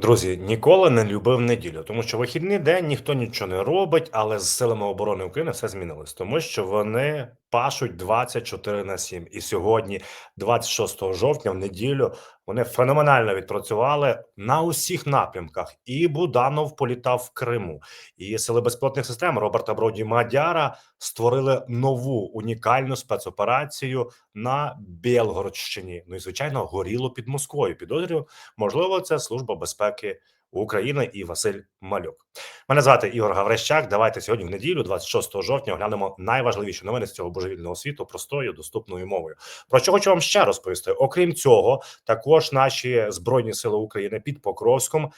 Друзі, ніколи не любив неділю, тому що вихідний день ніхто нічого не робить, але з силами оборони України все змінилось, тому що вони пашуть 24 на 7. І сьогодні, 26 жовтня, в неділю, вони феноменально відпрацювали на усіх напрямках. І Буданов політав в Криму, і сили безпілотних систем Роберта Броді Мадяра створили нову унікальну спецоперацію на Білгородщині. Ну і звичайно, горіло під Москвою. Підозрюю, можливо, це служба безпеки. України і Василь Малюк. Мене звати Ігор Гаврищак. Давайте сьогодні в неділю, 26 жовтня, оглянемо найважливіші новини з цього божевільного світу простою доступною мовою. Про що хочу вам ще розповісти? Окрім цього, також наші збройні сили України під Покровськом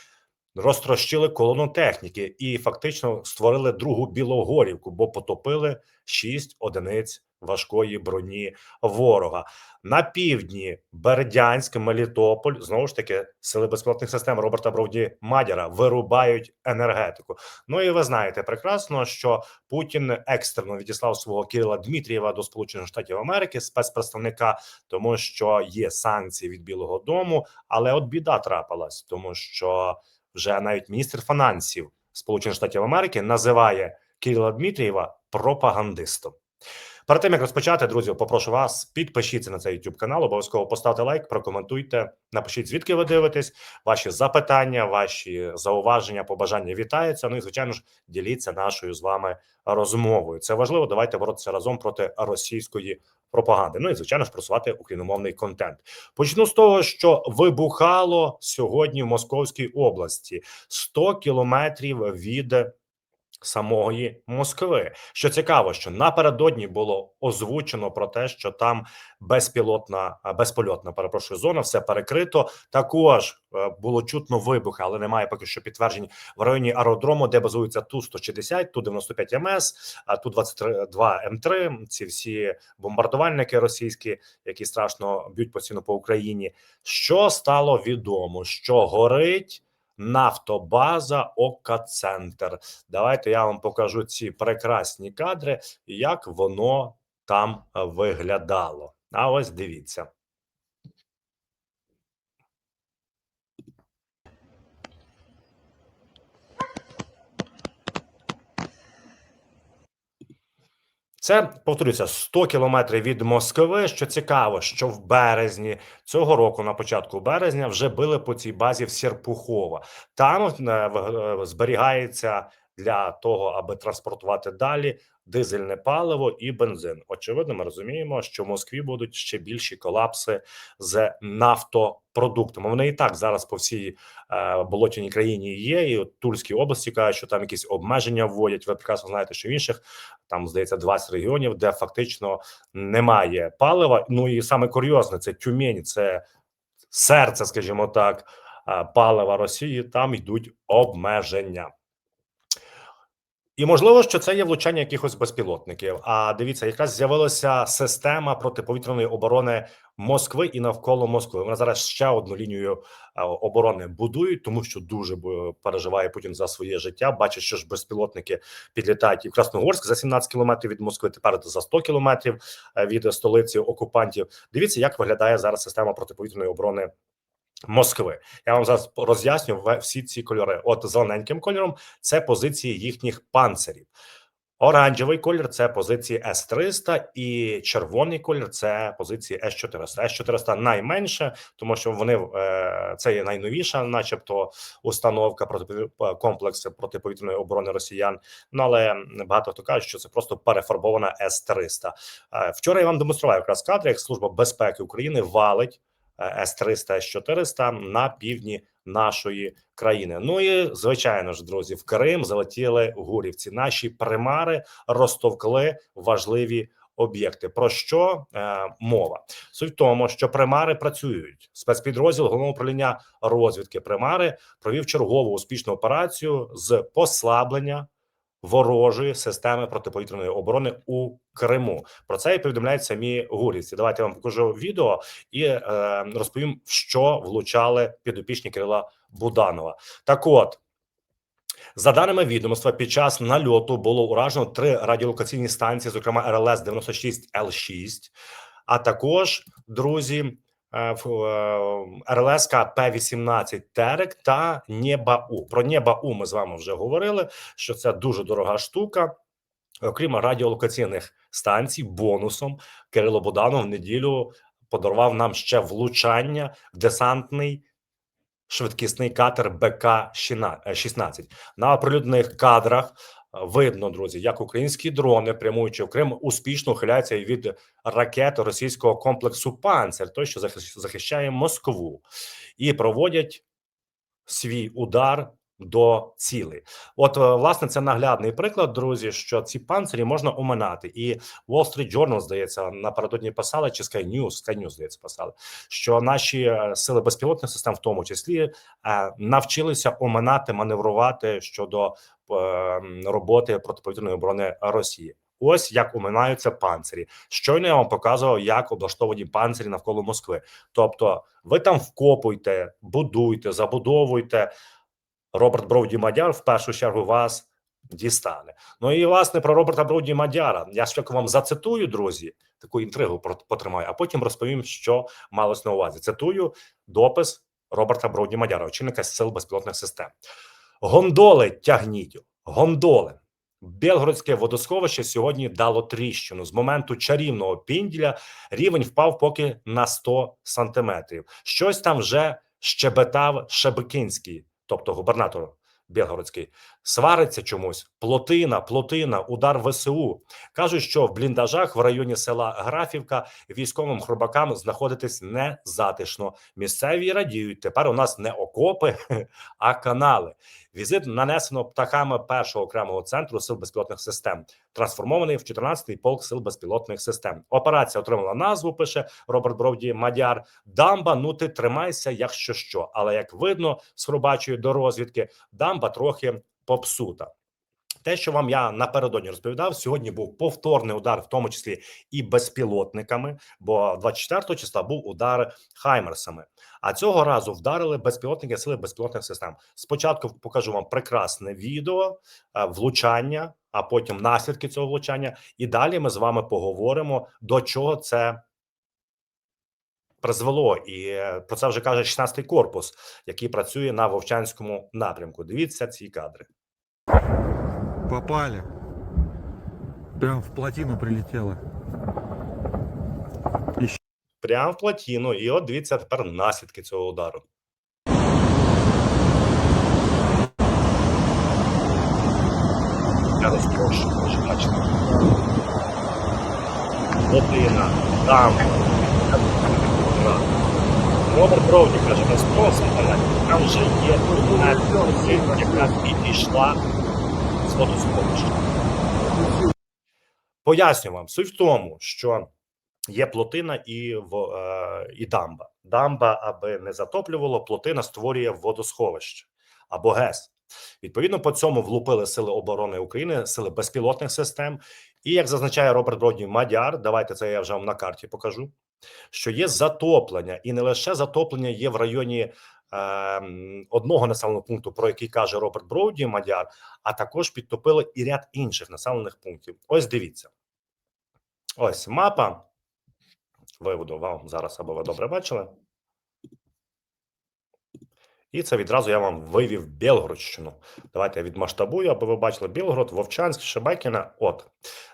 розтрощили колону техніки і фактично створили другу Білогорівку, бо потопили шість одиниць важкої броні ворога на півдні. Бердянськ, Мелітополь знову ж таки сили безпілотних систем Роберта Бровді Мадяра вирубають енергетику. Ну і ви знаєте прекрасно, що Путін екстрено відіслав свого Кирила Дмитрієва до Сполучених Штатів Америки, спецпредставника, тому що є санкції від Білого Дому. Але от біда трапилась, тому що вже навіть міністр фінансів Сполучених Штатів Америки називає Кирила Дмитрієва пропагандистом. Перед тим як розпочати, друзі, попрошу вас підпишіться на цей YouTube канал. Обов'язково поставте лайк, прокоментуйте, напишіть звідки ви дивитесь, ваші запитання, ваші зауваження, побажання вітаються. Ну і звичайно ж діліться нашою з вами розмовою. Це важливо. Давайте боротися разом проти російської пропаганди. Ну і звичайно ж просувати україномовний контент. Почну з того, що вибухало сьогодні в Московській області 100 кілометрів від самої Москви. Що цікаво, що напередодні було озвучено про те, що там безпілотна безпольотна перепрошую зона, все перекрито. Також е, було чутно вибух, але немає поки що підтверджень в районі аеродрому, де базується ту 160 ту 95 МС, а ту 22 М3, Ці всі бомбардувальники російські, які страшно б'ють постійно по Україні. Що стало відомо, що горить. Нафтобаза Ока-центр. Давайте я вам покажу ці прекрасні кадри, як воно там виглядало. А ось дивіться. Це повторюся 100 кілометрів від Москви. Що цікаво, що в березні цього року, на початку березня, вже били по цій базі в Серпухова. Там е, е, зберігається для того, аби транспортувати далі дизельне паливо і бензин. Очевидно, ми розуміємо, що в Москві будуть ще більші колапси з нафтопродуктами. Вони і так зараз по всій е, болотяній країні є. І от Тульській області кажуть, що там якісь обмеження вводять. Ви прекрасно знаєте, що в інших там здається 20 регіонів, де фактично немає палива. Ну і саме курйозне це Тюмень, це серце, скажімо так, е, палива Росії. Там йдуть обмеження. І можливо, що це є влучання якихось безпілотників. А дивіться, якраз з'явилася система протиповітряної оборони Москви і навколо Москви. Вона зараз ще одну лінію оборони будують, тому що дуже переживає Путін за своє життя. Бачить, що ж безпілотники підлітають і в Красногорськ за 17 кілометрів від Москви. Тепер за 100 кілометрів е, від столиці окупантів. Дивіться, як виглядає зараз система протиповітряної оборони Москви. Я вам зараз роз'ясню всі ці кольори. От зелененьким кольором це позиції їхніх панцирів. Оранжевий колір це позиції С-300 і червоний колір це позиції С-400. С-400 найменше, тому що вони е, це є найновіша, начебто, установка проти комплекс протиповітряної оборони росіян. Ну але багато хто каже, що це просто перефарбована С-300. Е, вчора я вам демонстрував якраз кадри, як служба безпеки України валить. С-300, С-400 на півдні нашої країни. Ну і звичайно ж, друзі, в Крим залетіли гурівці. Наші примари розтовкли важливі об'єкти. Про що е, мова? Суть в тому, що примари працюють. Спецпідрозділ головного управління розвідки примари провів чергову успішну операцію з послаблення ворожої системи протиповітряної оборони у Криму. Про це і повідомляють самі гурівці. Давайте я вам покажу відео і е, розповім, що влучали підопічні Кирила Буданова. Так, от. За даними відомства, під час нальоту було уражено три радіолокаційні станції, зокрема РЛС 96 Л 6 а також друзі е, в, е, РЛС П-18 Терек та Нєба-У. Про Нєба-У ми з вами вже говорили, що це дуже дорога штука. Окрім радіолокаційних станцій, бонусом Кирило Буданов в неділю подарував нам ще влучання в десантний швидкісний катер БК-16. На оприлюднених кадрах е, видно, друзі, як українські дрони, прямуючи в Крим, успішно ухиляються від ракет російського комплексу «Панцер», той, що захищ- захищає Москву, і проводять свій удар до цілей. От, е, власне, це наглядний приклад, друзі, що ці панцирі можна оминати. І Wall Street Journal, здається, напередодні писали, чи Sky News, Sky News, здається, писали, що наші е, сили безпілотних систем, в тому числі, е, навчилися оминати, маневрувати щодо роботи протиповітряної оборони Росії. Ось як оминаються панцирі. Щойно я вам показував, як облаштовані панцирі навколо Москви. Тобто, ви там вкопуйте, будуйте, забудовуйте. Роберт Броуді Мадяр в першу чергу вас дістане. Ну і власне про Роберта Броуді Мадяра. Я спочатку вам зацитую, друзі, таку інтригу потримаю, а потім розповім, що малось на увазі. Цитую допис Роберта Броуді Мадяра, очільника сил безпілотних систем. Гондоли тягніть, гондоли. Білгородське водосховище сьогодні дало тріщину. З моменту чарівного пінділя рівень впав поки на 100 сантиметрів. Щось там вже щебетав Шебекінський, тобто губернатор Білгородський. Свариться чомусь. Плотина, плотина, удар ВСУ. Кажуть, що в бліндажах в районі села Графівка військовим хробакам знаходитись не затишно. Місцеві радіють. Тепер у нас не окопи, а канали. Візит нанесено птахами першого окремого центру сил безпілотних систем, трансформований в 14-й полк сил безпілотних систем. Операція отримала назву. Пише Роберт Бровді Мадяр. Дамба. Ну ти тримайся, якщо що. Але як видно, з хробачої до розвідки, дамба трохи попсута. Те, що вам я напередодні розповідав, сьогодні був повторний удар, в тому числі і безпілотниками. Бо 24 числа був удар Хаймерсами. А цього разу вдарили безпілотники сили безпілотних систем. Спочатку покажу вам прекрасне відео е, влучання, а потім наслідки цього влучання. І далі ми з вами поговоримо до чого це. Призвело і е, про це вже каже 16-й корпус, який працює на Вовчанському напрямку. Дивіться ці кадри. Попали. Прям в плотину прилетело. Прямо в плотіну. І от дивіться тепер наслідки цього удару. Я розпрошу, може бачите. Плотина, там. Роберт бровні, каже, на 100 сантиметрів, там вже є плотина, яка підійшла з водосховища. Поясню вам, суть в тому, що є плотина і в е, і дамба. Дамба, аби не затоплювало, плотина створює водосховище або ГЕС. Відповідно, по цьому влупили сили оборони України, сили безпілотних систем. І як зазначає Роберт Бродній Мадяр, давайте це я вже вам на карті покажу. Що є затоплення, і не лише затоплення є в районі е, одного населеного пункту, про який каже Роберт Броуді Мадяр, а також підтопили і ряд інших населених пунктів. Ось дивіться. Ось мапа. Виведу вам зараз, аби ви добре бачили. І це відразу я вам вивів Білгородщину. Давайте я відмасштабую, аби ви бачили Білгород, Вовчанськ, Шебекіна. От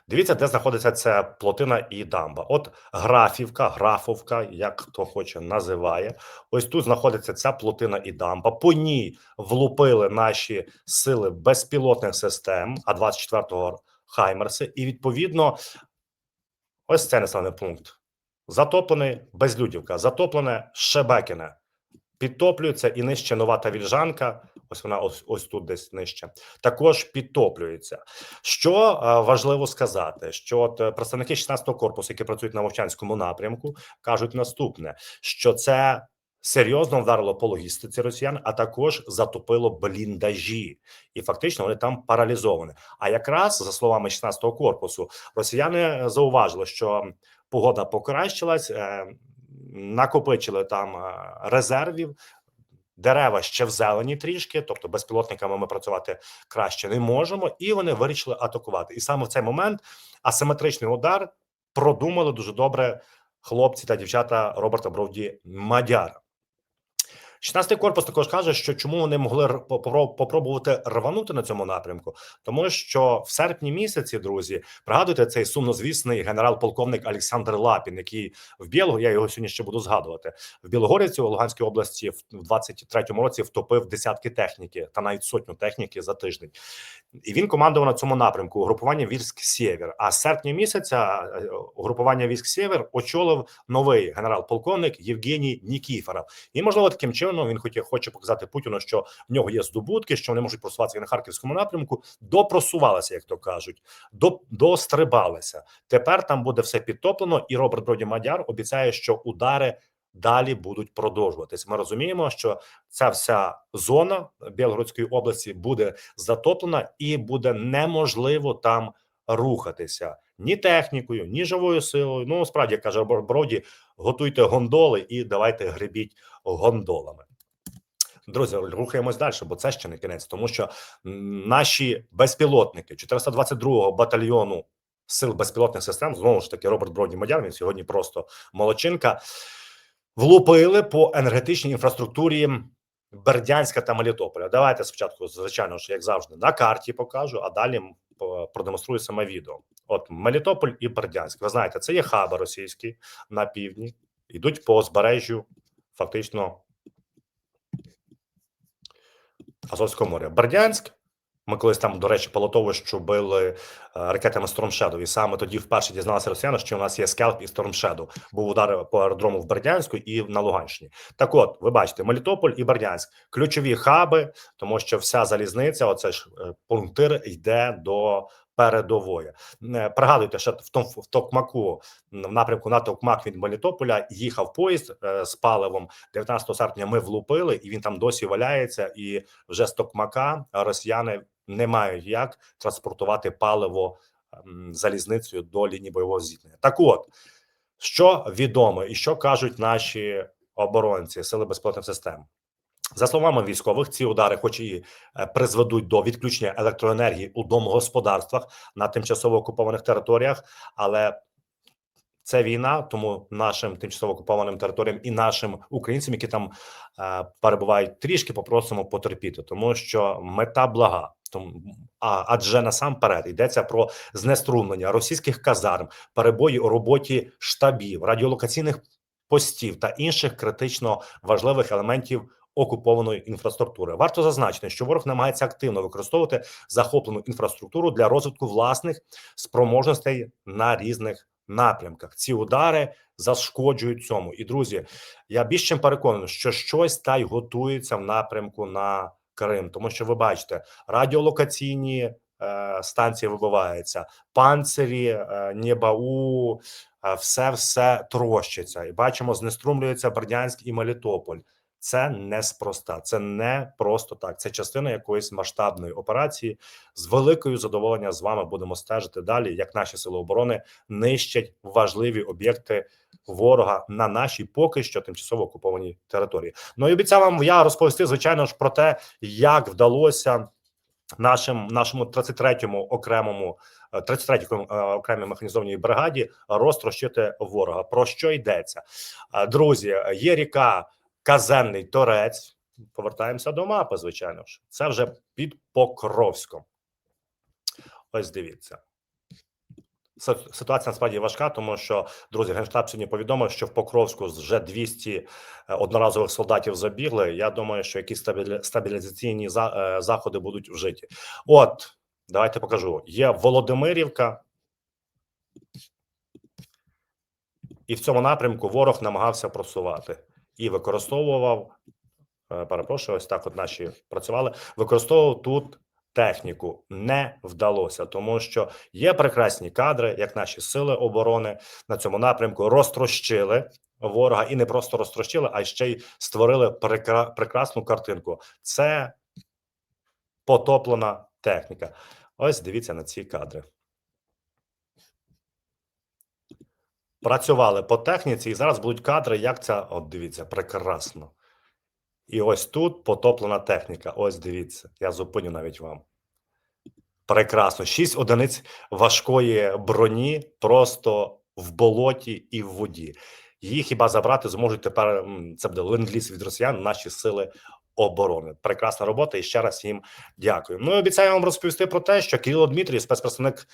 дивіться, де знаходиться ця плотина і дамба. От Графівка, Графовка, як хто хоче називає. Ось тут знаходиться ця плотина і дамба. По ній влупили наші сили безпілотних систем, а 24-го Хаймерси. І відповідно, ось це населений пункт. Затоплений Безлюдівка, затоплене Шебекіне. Підтоплюється і нижче нова та вільжанка. Ось вона ось, ось тут десь нижче. Також підтоплюється. Що е, важливо сказати, що от е, представники 16-го корпусу, які працюють на Вовчанському напрямку, кажуть наступне: що це серйозно вдарило по логістиці росіян, а також затопило бліндажі, і фактично вони там паралізовані. А якраз за словами 16-го корпусу, росіяни зауважили, що погода покращилась. Накопичили там е, резервів. Дерева ще в зелені трішки, тобто безпілотниками ми працювати краще не можемо, і вони вирішили атакувати. І саме в цей момент асиметричний удар продумали дуже добре хлопці та дівчата Роберта Бровді Мадяра. 16-й корпус також каже, що чому вони могли попробувати рванути на цьому напрямку, тому що в серпні місяці, друзі, пригадуєте цей сумнозвісний генерал-полковник Олександр Лапін, який в Білого, я його сьогодні ще буду згадувати. В Білогорівці у Луганській області в 23-му році втопив десятки техніки та навіть сотню техніки за тиждень. І він командував на цьому напрямку угрупування військ Сєвєр. А з серпня місяця е, угрупування військ Сєвєр очолив новий генерал-полковник Євгеній Нікіфоров. І можливо таким чином він хоче, хоче показати Путіну, що в нього є здобутки, що вони можуть просуватися на харківському напрямку. Допросувалися, як то кажуть, до, дострибалися. Тепер там буде все підтоплено, і Роберт Броді Мадяр обіцяє, що удари далі будуть продовжуватись. Ми розуміємо, що ця вся зона Білгородської області буде затоплена і буде неможливо там рухатися ні технікою, ні живою силою. Ну справді каже Броді, готуйте гондоли і давайте гребіть гондолами. Друзі, рухаємось далі, бо це ще не кінець, тому що наші безпілотники 422-го батальйону сил безпілотних систем знову ж таки Роберт Броді Мадяр. Він сьогодні просто молодчинка. Влупили по енергетичній інфраструктурі Бердянська та Мелітополя. Давайте спочатку, звичайно ж, як завжди, на карті покажу, а далі продемонструю саме відео. От Мелітополь і Бердянськ. Ви знаєте, це є хаби російські на півдні, йдуть по узбережжю, фактично Азовського моря. Бердянськ. Ми колись там, до речі, полотовищу били е, ракетами Storm Shadow. І саме тоді вперше дізналися росіяни, що у нас є скелп і Storm Shadow. Був удар по аеродрому в Бердянську і на Луганщині. Так, от, ви бачите, Мелітополь і Бердянськ ключові хаби, тому що вся залізниця, оце ж е, пунктир, йде до передової. Не пригадуйте, що в тому в Токмаку в напрямку на Токмак від Мелітополя їхав поїзд е, з паливом. 19 серпня ми влупили, і він там досі валяється. І вже з Токмака росіяни не мають як транспортувати паливо залізницею до лінії бойового зіткнення. Так, от що відомо, і що кажуть наші оборонці сили безпілотних систем. За словами військових, ці удари, хоч і е, призведуть до відключення електроенергії у домогосподарствах на тимчасово окупованих територіях, але це війна, тому нашим тимчасово окупованим територіям і нашим українцям, які там е, перебувають, трішки попросимо потерпіти, тому що мета блага. Тому а адже насамперед йдеться про знеструмлення російських казарм, перебої у роботі штабів, радіолокаційних постів та інших критично важливих елементів окупованої інфраструктури. Варто зазначити, що ворог намагається активно використовувати захоплену інфраструктуру для розвитку власних спроможностей на різних напрямках. Ці удари зашкоджують цьому. І друзі, я більш чим переконаний, що щось та й готується в напрямку на Крим, тому що ви бачите, радіолокаційні е, станції вибиваються, панцирі, е, Нєбау, е, все все трощиться. І бачимо, знеструмлюється Бердянськ і Мелітополь. Це неспроста, це не просто так. Це частина якоїсь масштабної операції. З великою задоволенням з вами будемо стежити далі, як наші сили оборони нищать важливі об'єкти ворога на нашій поки що тимчасово окупованій території. Ну і обіцяв вам я розповісти, звичайно ж, про те, як вдалося нашим нашому 33-му окремому. е, 33-й е, окремій механізованій бригаді розтрощити ворога. Про що йдеться, Е, друзі? Є ріка Казенний Торець. Повертаємося до мапи. Звичайно ж, це вже під Покровськом. Ось дивіться. Ситуація насправді важка, тому що друзі, генштаб сьогодні повідомив, що в Покровську вже 200 е, одноразових солдатів забігли. Я думаю, що якісь стабілізаційні е, заходи будуть вжиті. От давайте покажу. Є Володимирівка, і в цьому напрямку ворог намагався просувати і використовував. е, Перепрошую, ось так. От наші працювали. Використовував тут техніку. Не вдалося, тому що є прекрасні кадри, як наші сили оборони на цьому напрямку розтрощили ворога, і не просто розтрощили, а ще й створили прекра- прекрасну картинку. Це потоплена техніка. Ось дивіться на ці кадри. Працювали по техніці, і зараз будуть кадри, як це. От дивіться, прекрасно. І ось тут потоплена техніка. Ось дивіться, я зупиню навіть вам. Прекрасно. Шість одиниць важкої броні просто в болоті і в воді. Її хіба забрати зможуть тепер. Це буде ленд-ліз від росіян. Наші сили оборони. Прекрасна робота. І ще раз їм дякую. Ну і обіцяю вам розповісти про те, що Кирило Дмитрій, спецпредставник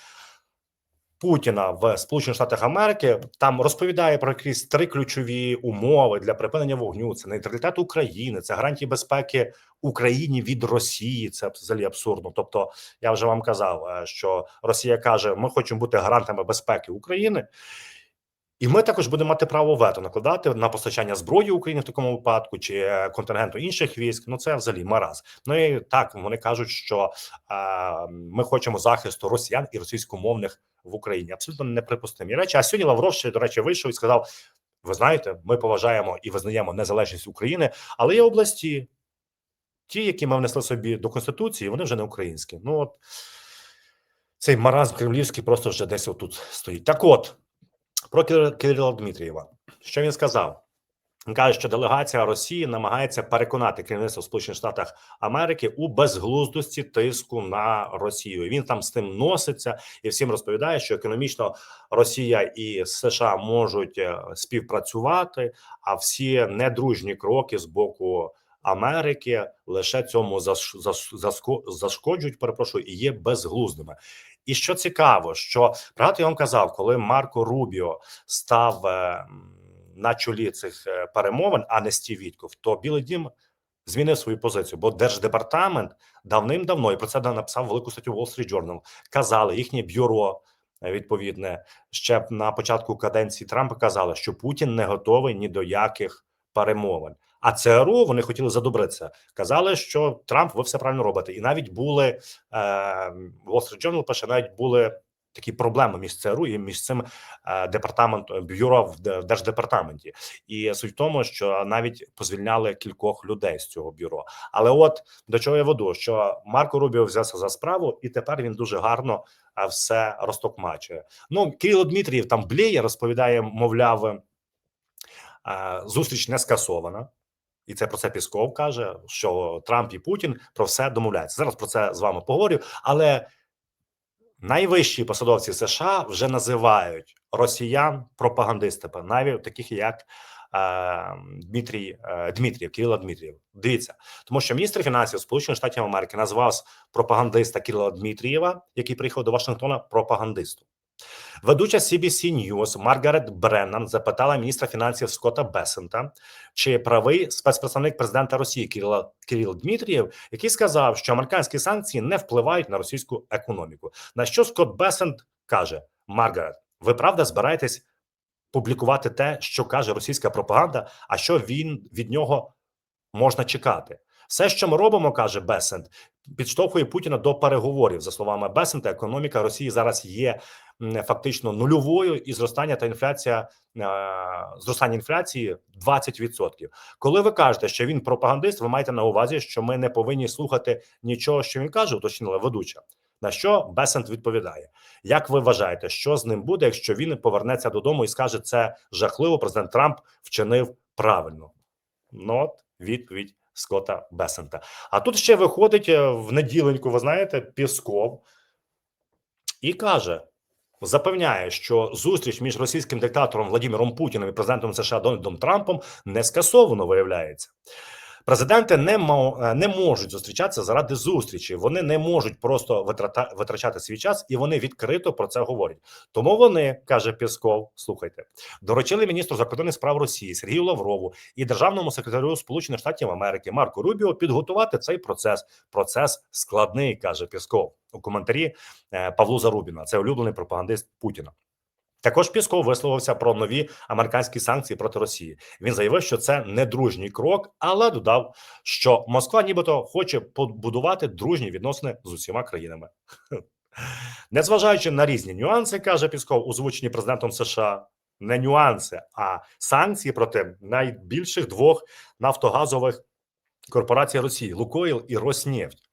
Путіна в Сполучених Штатах Америки, там розповідає про якісь три ключові умови для припинення вогню. Це нейтралітет України, це гарантії безпеки Україні від Росії. Це взагалі абсурдно. Тобто, я вже вам казав, е, що Росія каже: ми хочемо бути гарантами безпеки України. І ми також будемо мати право вето накладати на постачання зброї України в такому випадку чи е, контингенту інших військ. Ну це взагалі мараз. Ну і так вони кажуть, що е, ми хочемо захисту росіян і російськомовних в Україні. Абсолютно неприпустимі речі. А сьогодні Лавров ще до речі вийшов і сказав: Ви знаєте, ми поважаємо і визнаємо незалежність України, але є області, ті, які ми внесли собі до конституції, вони вже не українські. Ну от цей маразм кремлівський просто вже десь отут стоїть. Так, от про Кир- Кирила Дмитрієва, що він сказав? Він каже, що делегація Росії намагається переконати керівництво Сполучених Штатах Америки у безглуздості тиску на Росію. І Він там з тим носиться і всім розповідає, що економічно Росія і США можуть е, співпрацювати, а всі недружні кроки з боку Америки лише цьому заш- зашкоджують. Перепрошую, і є безглуздими. І що цікаво, що правда, я вам казав, коли Марко Рубіо став е, на чолі цих е, перемовин, а не Стів Вітков, то Білий Дім змінив свою позицію, бо держдепартамент давним-давно і про це написав велику статтю Wall Street Journal, Казали їхнє бюро. е, Відповідне ще на початку каденції Трампа казали, що Путін не готовий ні до яких перемовин. А ЦРУ вони хотіли задобритися. Казали, що Трамп ви все правильно робите, і навіть були е, Wall Street Journal пише, навіть були такі проблеми між ЦРУ і між цим е, департаментом бюро в держдепартаменті. І суть в тому, що навіть позвільняли кількох людей з цього бюро. Але от до чого я веду, що Марко Рубіо взявся за справу, і тепер він дуже гарно е, все розтокмачує. Ну Кирило Дмитрієв там бліє, розповідає, мовляв, е, зустріч не скасована. І це про це Пісков каже, що Трамп і Путін про все домовляються. Зараз про це з вами поговорю. Але найвищі посадовці США вже називають росіян пропагандистами, навіть таких як е, Дмитрій е, Дмитрієв, Кирило Дмитрієв. Дивіться, тому що міністр фінансів Сполучених Штатів Америки назвав пропагандиста Кирила Дмитрієва, який приїхав до Вашингтона, пропагандистом. Ведуча CBC News Маргарет Бреннан запитала міністра фінансів Скотта Бесента, чи правий спецпредставник президента Росії Кирила Кирил Дмитрієв, який сказав, що американські санкції не впливають на російську економіку. На що Скотт Бесент каже: Маргарет, ви правда збираєтесь публікувати те, що каже російська пропаганда, а що він від нього можна чекати? Все, що ми робимо, каже Бесент, підштовхує Путіна до переговорів. За словами Бесента, економіка Росії зараз є фактично нульовою, і зростання та інфляція е, зростання інфляції 20%. Коли ви кажете, що він пропагандист, ви маєте на увазі, що ми не повинні слухати нічого, що він каже, уточнила ведуча. На що Бесент відповідає: як ви вважаєте, що з ним буде, якщо він повернеться додому і скаже це жахливо? Президент Трамп вчинив правильно? Ну от відповідь Скотта Бесента. А тут ще виходить е, в неділеньку, ви знаєте, Пісков і каже: запевняє, що зустріч між російським диктатором Владимиром Путіним і президентом США Дональдом Трампом не скасовано, виявляється. Президенти не е, не можуть зустрічатися заради зустрічі. Вони не можуть просто витрата, витрачати свій час, і вони відкрито про це говорять. Тому вони каже Пісков. Слухайте, доручили міністру закордонних справ Росії Сергію Лаврову і державному секретарю Сполучених Штатів Америки Марку Рубіо підготувати цей процес. Процес складний, каже Пісков у коментарі е, Павлу Зарубіна. Це улюблений пропагандист Путіна. Також Пісков висловився про нові американські санкції проти Росії. Він заявив, що це не дружній крок, але додав, що Москва, нібито, хоче побудувати дружні відносини з усіма країнами. Незважаючи на різні нюанси, каже Пісков, озвучені президентом США. Не нюанси, а санкції проти найбільших двох нафтогазових корпорацій Росії Лукоїл і Роснефть.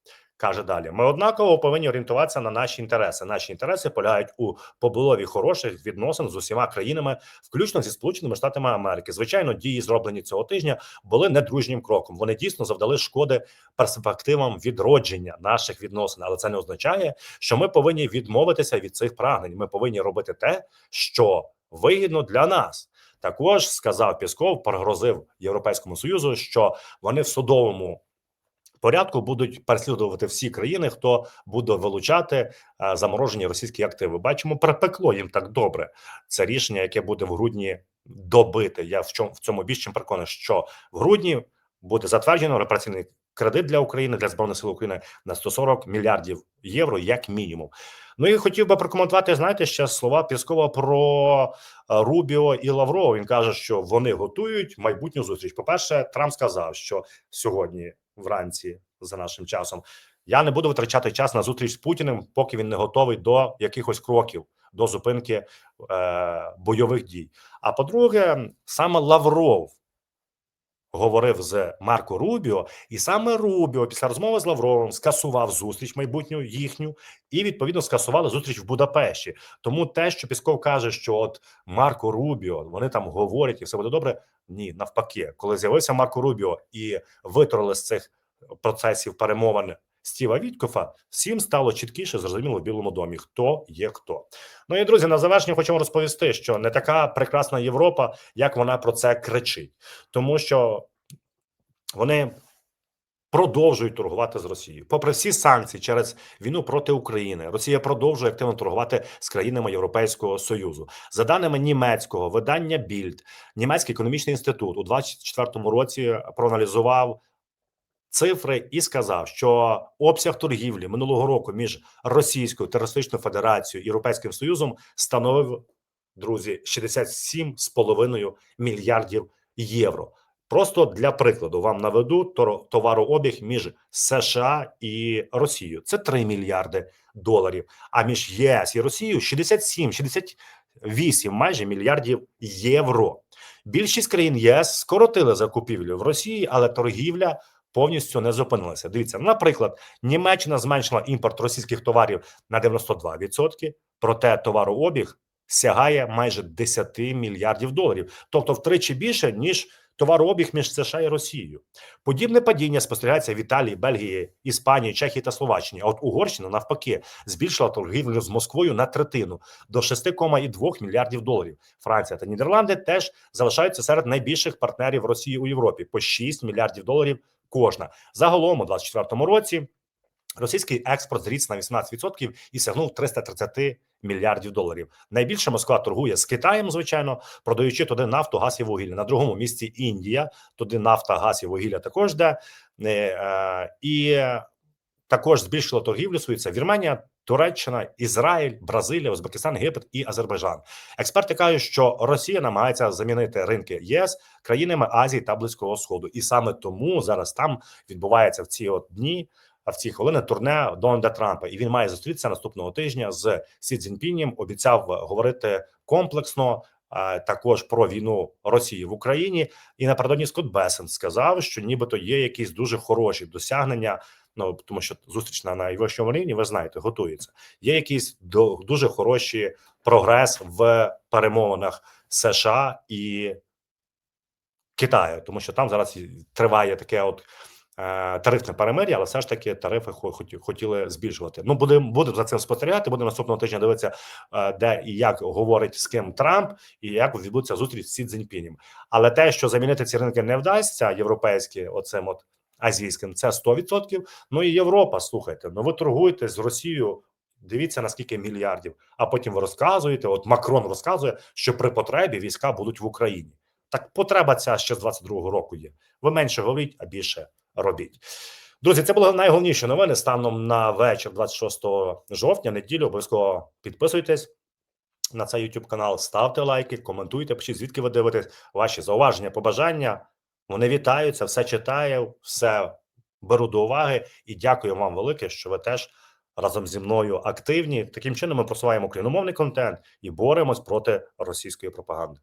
Каже далі: ми однаково повинні орієнтуватися на наші інтереси. Наші інтереси полягають у побудові хороших відносин з усіма країнами, включно зі Сполученими Штатами Америки. Звичайно, дії, зроблені цього тижня, були недружнім кроком. Вони дійсно завдали шкоди перспективам відродження наших відносин, але це не означає, що ми повинні відмовитися від цих прагнень. Ми повинні робити те, що вигідно для нас. Також сказав Пісков, пригрозив Європейському Союзу, що вони в судовому порядку будуть переслідувати всі країни, хто буде вилучати е, заморожені російські активи. Бачимо, припекло їм так добре. Це рішення, яке буде в грудні добите. Я в чому в цьому більш чим переконаний, що в грудні буде затверджено репараційний кредит для України для збройних сил України на 140 мільярдів євро, як мінімум. Ну і хотів би прокоментувати. Знаєте, ще слова Піскова про е, Рубіо і Лаврова. Він каже, що вони готують майбутню зустріч. По перше, Трамп сказав, що сьогодні вранці за нашим часом я не буду витрачати час на зустріч з Путіним, поки він не готовий до якихось кроків до зупинки е, бойових дій. А по-друге, саме Лавров говорив з Марко Рубіо, і саме Рубіо після розмови з Лавровим скасував зустріч майбутню їхню, і відповідно скасували зустріч в Будапешті. Тому те, що Пісков каже, що от Марко Рубіо вони там говорять, і все буде добре. Ні, навпаки, коли з'явився Марко Рубіо і виторли з цих процесів перемовин Стіва Віткофа, всім стало чіткіше зрозуміло в Білому домі, хто є хто. Ну і друзі, на завершення хочемо розповісти, що не така прекрасна Європа, як вона про це кричить, тому що вони продовжують торгувати з Росією. Попри всі санкції через війну проти України, Росія продовжує активно торгувати з країнами Європейського союзу. За даними німецького видання Більд, німецький економічний інститут у 2024 році проаналізував. Цифри і сказав, що обсяг торгівлі минулого року між Російською терористичною федерацією і Європейським Союзом становив друзі 67,5 мільярдів євро. Просто для прикладу вам наведу товарообіг між США і Росією. Це 3 мільярди доларів. А між ЄС і Росією 67, 68 майже мільярдів євро. Більшість країн ЄС скоротили закупівлю в Росії, але торгівля повністю не зупинилася. Дивіться, наприклад, Німеччина зменшила імпорт російських товарів на 92%, проте товарообіг сягає майже 10 мільярдів доларів, тобто втричі більше ніж товарообіг між США і Росією. Подібне падіння спостерігається в Італії, Бельгії, Іспанії, Чехії та Словаччині. А от Угорщина навпаки збільшила торгівлю з Москвою на третину до 6,2 мільярдів доларів. Франція та Нідерланди теж залишаються серед найбільших партнерів Росії у Європі по 6 мільярдів доларів кожна. Загалом у 2024 році російський експорт зріс на 18% і сягнув 330 мільярдів доларів. Найбільше Москва торгує з Китаєм, звичайно, продаючи туди нафту, газ і вугілля. На другому місці Індія, туди нафта, газ і вугілля також де е, е, і також збільшила торгівлю свою. Це Вірменія, Туреччина, Ізраїль, Бразилія, Узбекистан, Єгипет і Азербайджан. Експерти кажуть, що Росія намагається замінити ринки ЄС країнами Азії та Близького Сходу, і саме тому зараз там відбувається в ці от дні. А в ці хвилини турне Дональда Трампа, і він має зустрітися наступного тижня з Сі Цзіньпінем. Обіцяв говорити комплексно а, також про війну Росії в Україні. І напередодні Скотт Бесен сказав, що нібито є якісь дуже хороші досягнення. Ну тому що зустріч на найвищому рівні, ви знаєте, готується. Є якісь дуже хороші прогрес в перемовинах США і Китаю, тому що там зараз триває таке от е, тарифне перемир'я, але все ж таки тарифи хотіли збільшувати. Ну будемо будемо за цим спостерігати. Будемо наступного тижня дивитися, е, де і як говорить з ким Трамп, і як відбудеться зустріч з Сі Цзіньпінем. Але те, що замінити ці ринки не вдасться, європейські, оцим от азійським, це 100%. Ну і Європа, слухайте, ну ви торгуєте з Росією. Дивіться наскільки мільярдів. А потім ви розказуєте. От Макрон розказує, що при потребі війська будуть в Україні. Так потреба ця ще з 22-го року є. Ви менше говоріть, а більше робіть. Друзі, це були найголовніші новини станом на вечір 26 жовтня, неділю. Обов'язково підписуйтесь на цей YouTube канал, ставте лайки, коментуйте, пишіть, звідки ви дивитесь ваші зауваження, побажання. Вони вітаються, все читаю, все беру до уваги і дякую вам велике, що ви теж разом зі мною активні. Таким чином ми просуваємо україномовний контент і боремось проти російської пропаганди.